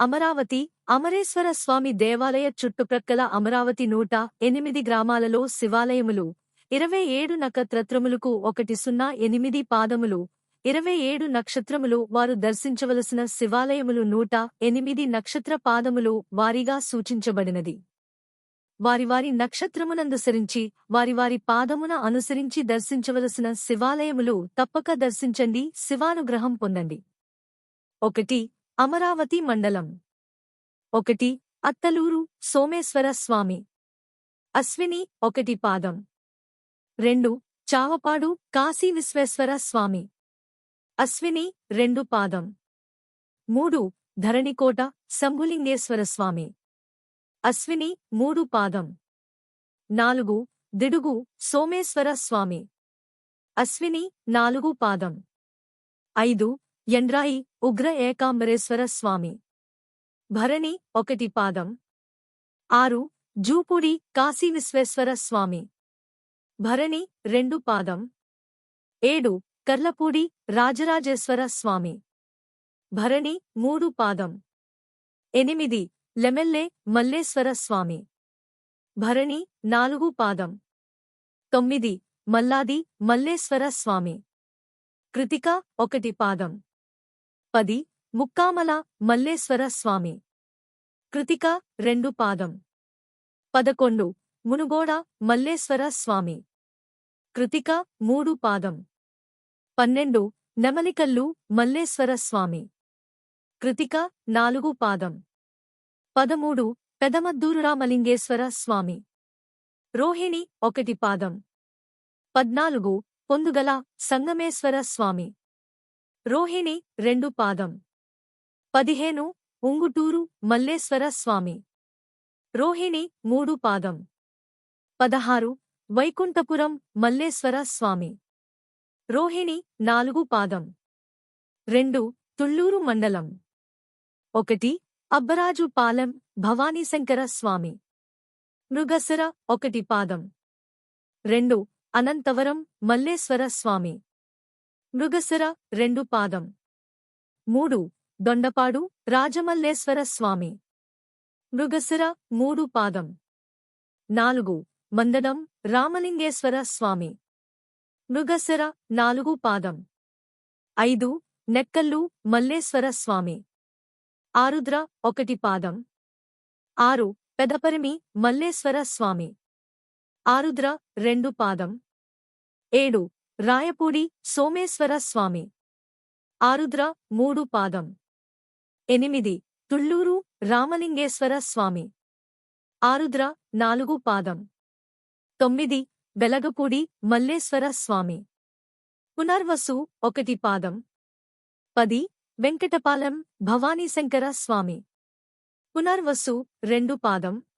అమరావతి అమరేశ్వర స్వామి దేవాలయ చుట్టుప్రక్కల అమరావతి నూట ఎనిమిది గ్రామాలలో శివాలయములు ఇరవై ఏడు నక్షత్రములకు ఒకటి సున్నా ఎనిమిది పాదములు ఇరవై ఏడు నక్షత్రములు వారు దర్శించవలసిన శివాలయములు నూట ఎనిమిది నక్షత్ర పాదములు వారిగా సూచించబడినది. వారి వారి నక్షత్రమునందుసరించి వారి వారి పాదమున అనుసరించి దర్శించవలసిన శివాలయములు తప్పక దర్శించండి శివానుగ్రహం పొందండి. ఒకటి అమరావతి మండలం. ఒకటి అత్తలూరు సోమేశ్వర స్వామి. అశ్విని ఒకటి పాదం. రెండు చావపాడు కాశీ విశ్వేశ్వర స్వామి. అశ్విని రెండు పాదం. మూడు ధరణికోట శంభులింగేశ్వర స్వామి. అశ్విని మూడు పాదం. నాలుగు దిడుగు సోమేశ్వర స్వామి. అశ్విని నాలుగు పాదం. ఐదు ఎండ్రాయి ఉగ్ర ఏకాంబరేశ్వర స్వామి. భరణి ఒకటి పాదం. ఆరు జూపూడి కాశీ విశ్వేశ్వర స్వామి. భరణి రెండు పాదం. ఏడు కర్లపూడి రాజరాజేశ్వర స్వామి. భరణి మూడు పాదం. ఎనిమిది లెమెల్లే మల్లేశ్వర స్వామి. భరణి నాలుగు పాదం. తొమ్మిది మల్లాది మల్లేశ్వర స్వామి. కృతిక ఒకటి పాదం. పది ముక్కామల మల్లేశ్వర స్వామి. కృతిక రెండు పాదం. పదకొండు మునుగోడ మల్లేశ్వర స్వామి. కృతిక మూడు పాదం. పన్నెండు నెమలికల్లు మల్లేశ్వర స్వామి. కృతిక నాలుగు పాదం. పదమూడు పెదమద్దూరురామలింగేశ్వర స్వామి. రోహిణి ఒకటి పాదం. పద్నాలుగు పొందుగల సంగమేశ్వర స్వామి. రోహిణి రెండు పాదం. పదిహేను ఉంగుటూరు మల్లేశ్వర స్వామి. రోహిణి మూడు పాదం. పదహారు వైకుంఠపురం మల్లేశ్వర స్వామి. రోహిణి నాలుగు పాదం. రెండు తుళ్ళూరు మండలం. ఒకటి అబ్బరాజు పాలెం భవానీశంకర స్వామి. మృగసర ఒకటి పాదం. రెండు అనంతవరం మల్లేశ్వర స్వామి. మృగశిర రెండు పాదం. మూడు. దొండపాడు రాజమల్లేశ్వర స్వామి. మృగశిర మూడు పాదం. నాలుగు. మందడం రామలింగేశ్వర స్వామి. మృగశిర నాలుగు పాదం. ఐదు. నెక్కల్లు మల్లేశ్వర స్వామి. ఆరుద్ర ఒకటి పాదం. ఆరు. పెదపరిమి మల్లేశ్వర స్వామి. ఆరుద్ర రెండు పాదం. ఏడు. రాయపూడి సోమేశ్వర స్వామి. ఆరుద్ర మూడు పాదం. ఎనిమిది. తుళ్ళూరు రామలింగేశ్వర స్వామి. ఆరుద్ర నాలుగు పాదం. తొమ్మిది. వెలగపూడి మల్లేశ్వర స్వామి. పునర్వసు ఒకటి పాదం. పది. వెంకటపాలెం భవానీశంకర స్వామి. పునర్వసు రెండు పాదం.